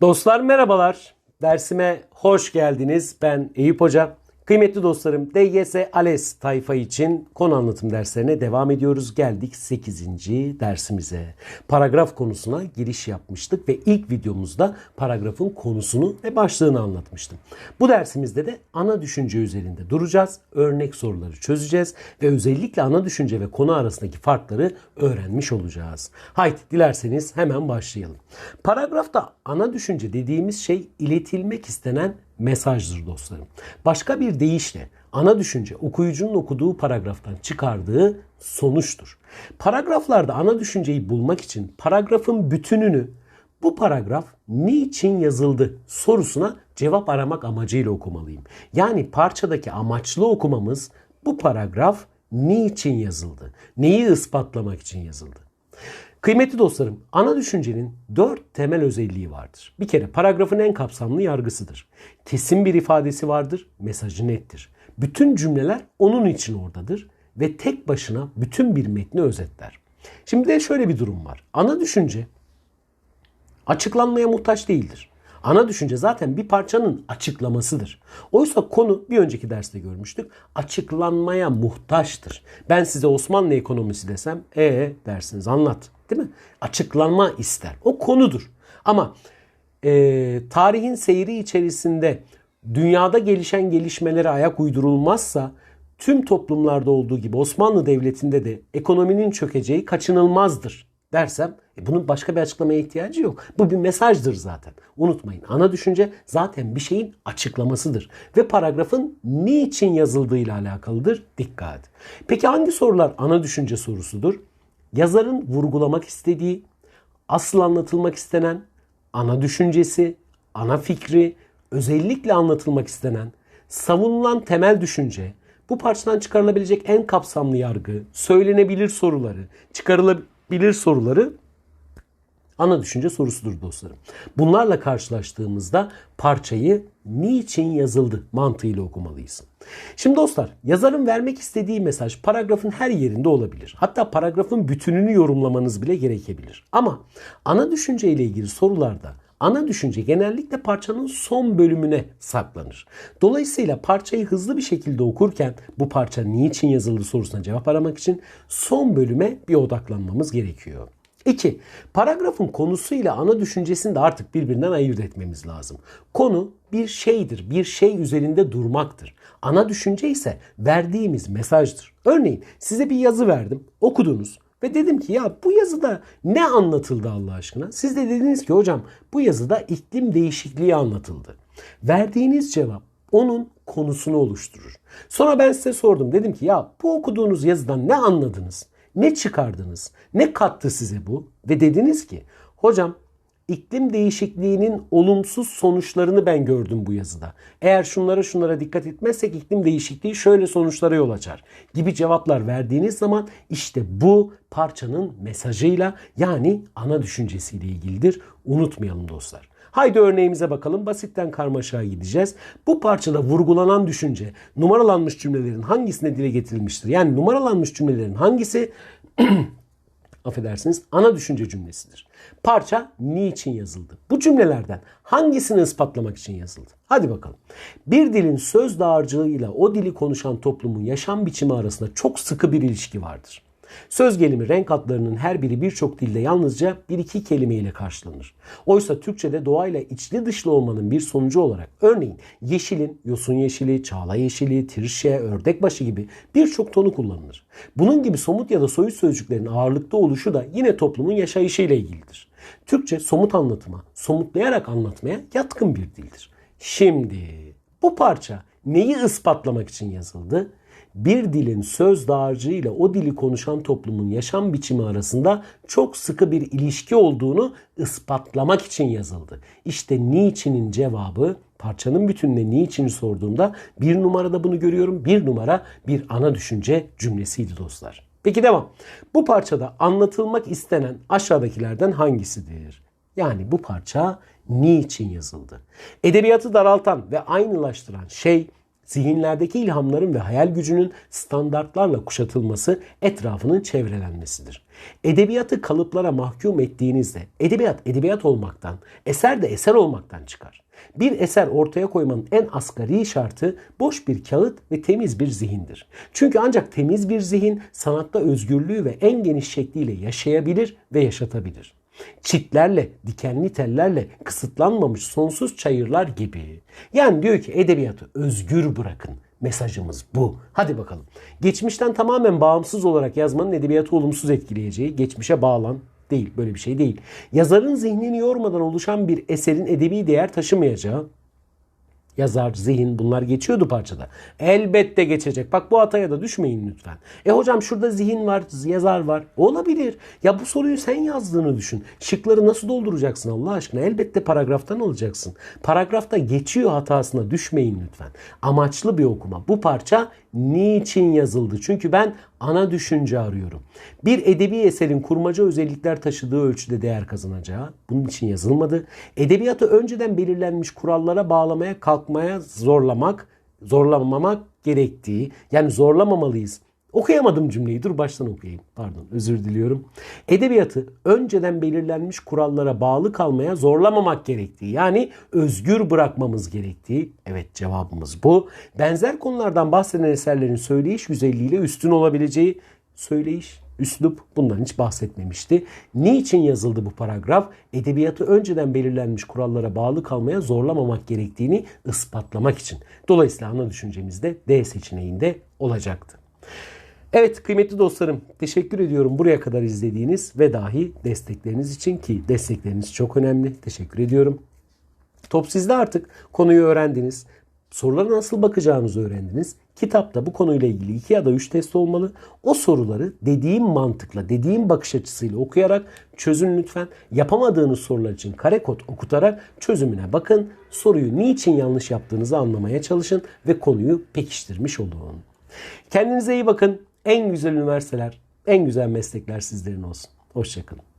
Dostlar merhabalar. Dersime hoş geldiniz. Ben Eyüp Hoca. Kıymetli dostlarım DGS ALES tayfa için konu anlatım derslerine devam ediyoruz. Geldik 8. dersimize. Paragraf konusuna giriş yapmıştık ve ilk videomuzda paragrafın konusunu ve başlığını anlatmıştım. Bu dersimizde de ana düşünce üzerinde duracağız. Örnek soruları çözeceğiz ve özellikle ana düşünce ve konu arasındaki farkları öğrenmiş olacağız. Haydi dilerseniz hemen başlayalım. Paragrafta ana düşünce dediğimiz şey iletilmek istenen mesajdır dostlarım. Başka bir deyişle ana düşünce okuyucunun okuduğu paragraftan çıkardığı sonuçtur. Paragraflarda ana düşünceyi bulmak için paragrafın bütününü bu paragraf niçin yazıldı sorusuna cevap aramak amacıyla okumalıyım. Yani parçadaki amaçlı okumamız bu paragraf niçin yazıldı? Neyi ispatlamak için yazıldı? Kıymetli dostlarım, ana düşüncenin dört temel özelliği vardır. Bir kere paragrafın en kapsamlı yargısıdır. Kesin bir ifadesi vardır, mesajı nettir. Bütün cümleler onun için oradadır ve tek başına bütün bir metni özetler. Şimdi de şöyle bir durum var. Ana düşünce açıklanmaya muhtaç değildir. Ana düşünce zaten bir parçanın açıklamasıdır. Oysa konu bir önceki derste görmüştük. Açıklanmaya muhtaçtır. Ben size Osmanlı ekonomisi desem e dersiniz anlat. Değil mi? Açıklanma ister. O konudur. Ama e, tarihin seyri içerisinde dünyada gelişen gelişmelere ayak uydurulmazsa tüm toplumlarda olduğu gibi Osmanlı Devleti'nde de ekonominin çökeceği kaçınılmazdır dersem e bunun başka bir açıklamaya ihtiyacı yok. Bu bir mesajdır zaten. Unutmayın ana düşünce zaten bir şeyin açıklamasıdır. Ve paragrafın niçin yazıldığıyla alakalıdır. Dikkat. Peki hangi sorular ana düşünce sorusudur? Yazarın vurgulamak istediği, asıl anlatılmak istenen, ana düşüncesi, ana fikri, özellikle anlatılmak istenen, savunulan temel düşünce, bu parçadan çıkarılabilecek en kapsamlı yargı, söylenebilir soruları, çıkarılabilir soruları ana düşünce sorusudur dostlarım. Bunlarla karşılaştığımızda parçayı niçin yazıldı mantığıyla okumalıyız. Şimdi dostlar yazarın vermek istediği mesaj paragrafın her yerinde olabilir. Hatta paragrafın bütününü yorumlamanız bile gerekebilir. Ama ana düşünce ile ilgili sorularda ana düşünce genellikle parçanın son bölümüne saklanır. Dolayısıyla parçayı hızlı bir şekilde okurken bu parça niçin yazıldı sorusuna cevap aramak için son bölüme bir odaklanmamız gerekiyor. 2. Paragrafın konusu ile ana düşüncesini de artık birbirinden ayırt etmemiz lazım. Konu bir şeydir, bir şey üzerinde durmaktır. Ana düşünce ise verdiğimiz mesajdır. Örneğin size bir yazı verdim, okudunuz ve dedim ki ya bu yazıda ne anlatıldı Allah aşkına? Siz de dediniz ki hocam bu yazıda iklim değişikliği anlatıldı. Verdiğiniz cevap onun konusunu oluşturur. Sonra ben size sordum. Dedim ki ya bu okuduğunuz yazıdan ne anladınız? Ne çıkardınız? Ne kattı size bu? Ve dediniz ki hocam iklim değişikliğinin olumsuz sonuçlarını ben gördüm bu yazıda. Eğer şunlara şunlara dikkat etmezsek iklim değişikliği şöyle sonuçlara yol açar gibi cevaplar verdiğiniz zaman işte bu parçanın mesajıyla yani ana düşüncesiyle ilgilidir. Unutmayalım dostlar. Haydi örneğimize bakalım. Basitten karmaşaya gideceğiz. Bu parçada vurgulanan düşünce numaralanmış cümlelerin hangisine dile getirilmiştir? Yani numaralanmış cümlelerin hangisi affedersiniz ana düşünce cümlesidir. Parça niçin yazıldı? Bu cümlelerden hangisini ispatlamak için yazıldı? Hadi bakalım. Bir dilin söz dağarcığıyla o dili konuşan toplumun yaşam biçimi arasında çok sıkı bir ilişki vardır. Söz gelimi renk adlarının her biri birçok dilde yalnızca bir iki kelimeyle karşılanır. Oysa Türkçe'de doğayla içli dışlı olmanın bir sonucu olarak örneğin yeşilin yosun yeşili, çağla yeşili, tirşe, ördekbaşı gibi birçok tonu kullanılır. Bunun gibi somut ya da soyut sözcüklerin ağırlıkta oluşu da yine toplumun yaşayışıyla ilgilidir. Türkçe somut anlatıma, somutlayarak anlatmaya yatkın bir dildir. Şimdi bu parça neyi ispatlamak için yazıldı? Bir dilin söz dağarcığı ile o dili konuşan toplumun yaşam biçimi arasında çok sıkı bir ilişki olduğunu ispatlamak için yazıldı. İşte niçinin cevabı parçanın bütününe niçini sorduğumda bir numarada bunu görüyorum. Bir numara bir ana düşünce cümlesiydi dostlar. Peki devam. Bu parçada anlatılmak istenen aşağıdakilerden hangisidir? Yani bu parça niçin yazıldı? Edebiyatı daraltan ve aynılaştıran şey zihinlerdeki ilhamların ve hayal gücünün standartlarla kuşatılması, etrafının çevrelenmesidir. Edebiyatı kalıplara mahkum ettiğinizde edebiyat edebiyat olmaktan, eser de eser olmaktan çıkar. Bir eser ortaya koymanın en asgari şartı boş bir kağıt ve temiz bir zihindir. Çünkü ancak temiz bir zihin sanatta özgürlüğü ve en geniş şekliyle yaşayabilir ve yaşatabilir. Çitlerle, dikenli tellerle kısıtlanmamış sonsuz çayırlar gibi. Yani diyor ki edebiyatı özgür bırakın. Mesajımız bu. Hadi bakalım. Geçmişten tamamen bağımsız olarak yazmanın edebiyatı olumsuz etkileyeceği, geçmişe bağlan, değil. Böyle bir şey değil. Yazarın zihnini yormadan oluşan bir eserin edebi değer taşımayacağı, yazar, zihin bunlar geçiyordu parçada. Elbette geçecek. Bak bu hataya da düşmeyin lütfen. E hocam şurada zihin var, yazar var. Olabilir. Ya bu soruyu sen yazdığını düşün. Şıkları nasıl dolduracaksın Allah aşkına? Elbette paragraftan alacaksın. Paragrafta geçiyor hatasına düşmeyin lütfen. Amaçlı bir okuma. Bu parça niçin yazıldı? Çünkü ben ana düşünce arıyorum. Bir edebi eserin kurmaca özellikler taşıdığı ölçüde değer kazanacağı bunun için yazılmadı. Edebiyatı önceden belirlenmiş kurallara bağlamaya kalkmaya zorlamak, zorlamamak gerektiği yani zorlamamalıyız. Okuyamadım cümleyi. Dur baştan okuyayım. Pardon özür diliyorum. Edebiyatı önceden belirlenmiş kurallara bağlı kalmaya zorlamamak gerektiği. Yani özgür bırakmamız gerektiği. Evet cevabımız bu. Benzer konulardan bahseden eserlerin söyleyiş güzelliğiyle üstün olabileceği söyleyiş, üslup bundan hiç bahsetmemişti. Niçin yazıldı bu paragraf? Edebiyatı önceden belirlenmiş kurallara bağlı kalmaya zorlamamak gerektiğini ispatlamak için. Dolayısıyla ana düşüncemiz de D seçeneğinde olacaktı. Evet kıymetli dostlarım teşekkür ediyorum buraya kadar izlediğiniz ve dahi destekleriniz için ki destekleriniz çok önemli. Teşekkür ediyorum. Top sizde artık konuyu öğrendiniz. Sorulara nasıl bakacağınızı öğrendiniz. Kitapta bu konuyla ilgili iki ya da üç test olmalı. O soruları dediğim mantıkla, dediğim bakış açısıyla okuyarak çözün lütfen. Yapamadığınız sorular için kare kod okutarak çözümüne bakın. Soruyu niçin yanlış yaptığınızı anlamaya çalışın ve konuyu pekiştirmiş olun. Kendinize iyi bakın. En güzel üniversiteler, en güzel meslekler sizlerin olsun. Hoşçakalın.